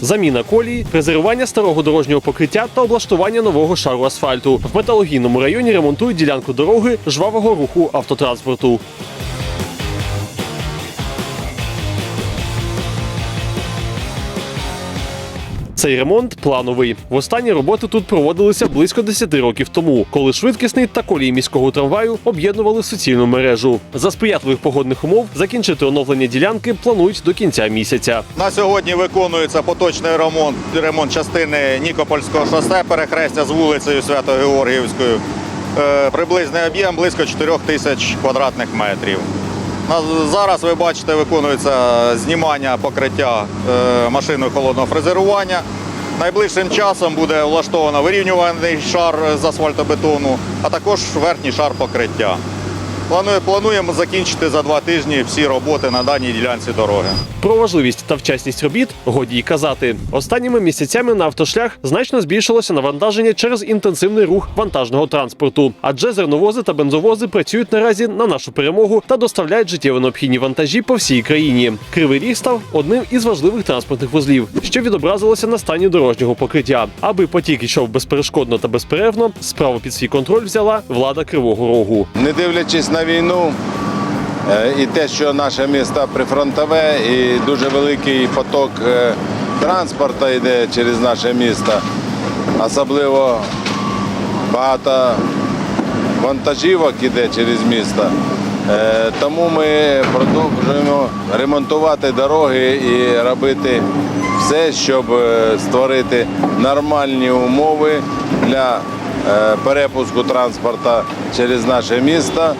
заміна колії, презервування старого дорожнього покриття та облаштування нового шару асфальту. В металогійному районі ремонтують ділянку дороги жвавого руху автотранспорту. Цей ремонт плановий. Востанні роботи тут проводилися близько 10 років тому, коли швидкісний та колії міського трамваю об'єднували суцільну мережу. За сприятливих погодних умов закінчити оновлення ділянки планують до кінця місяця. На сьогодні виконується поточний ремонт, ремонт частини Нікопольського шосе, перехрестя з вулицею Свято-Георгіївською. Е, Приблизний об'єм близько 4 тисяч квадратних метрів. Зараз ви бачите, виконується знімання покриття е, машиною холодного фрезерування. Найближчим часом буде влаштовано вирівнюваний шар з асфальтобетону, а також верхній шар покриття. Планує- Плануємо закінчити за два тижні всі роботи на даній ділянці дороги. Про важливість та вчасність робіт годі й казати. Останніми місяцями на автошлях значно збільшилося навантаження через інтенсивний рух вантажного транспорту, адже зерновози та бензовози працюють наразі на нашу перемогу та доставляють життєво необхідні вантажі по всій країні. Кривий ріг став одним із важливих транспортних вузлів, що відобразилося на стані дорожнього покриття. Аби потік йшов безперешкодно та безперервно, справу під свій контроль взяла влада Кривого Рогу. Не дивлячись на війну. Е, і те, що наше місто прифронтове і дуже великий поток е, транспорту йде через наше місто, особливо багато вантажівок йде через місто. Е, Тому ми продовжуємо ремонтувати дороги і робити все, щоб створити нормальні умови для перепуску транспорту через наше місто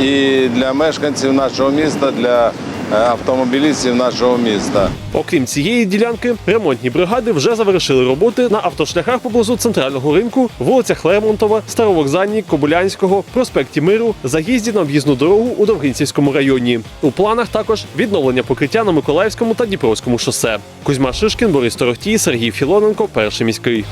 і для мешканців нашого міста, для е, автомобілістів нашого міста. Окрім цієї ділянки, ремонтні бригади вже завершили роботи на автошляхах поблизу центрального ринку, вулицях Лермонтова, Старовокзальній, Кобилянського, проспекті Миру, заїзді на об'їзну дорогу у Довгинцівському районі. У планах також відновлення покриття на Миколаївському та Дніпровському шосе. Кузьма Шишкін, Борис Торохтій, Сергій Філоненко, перший міський.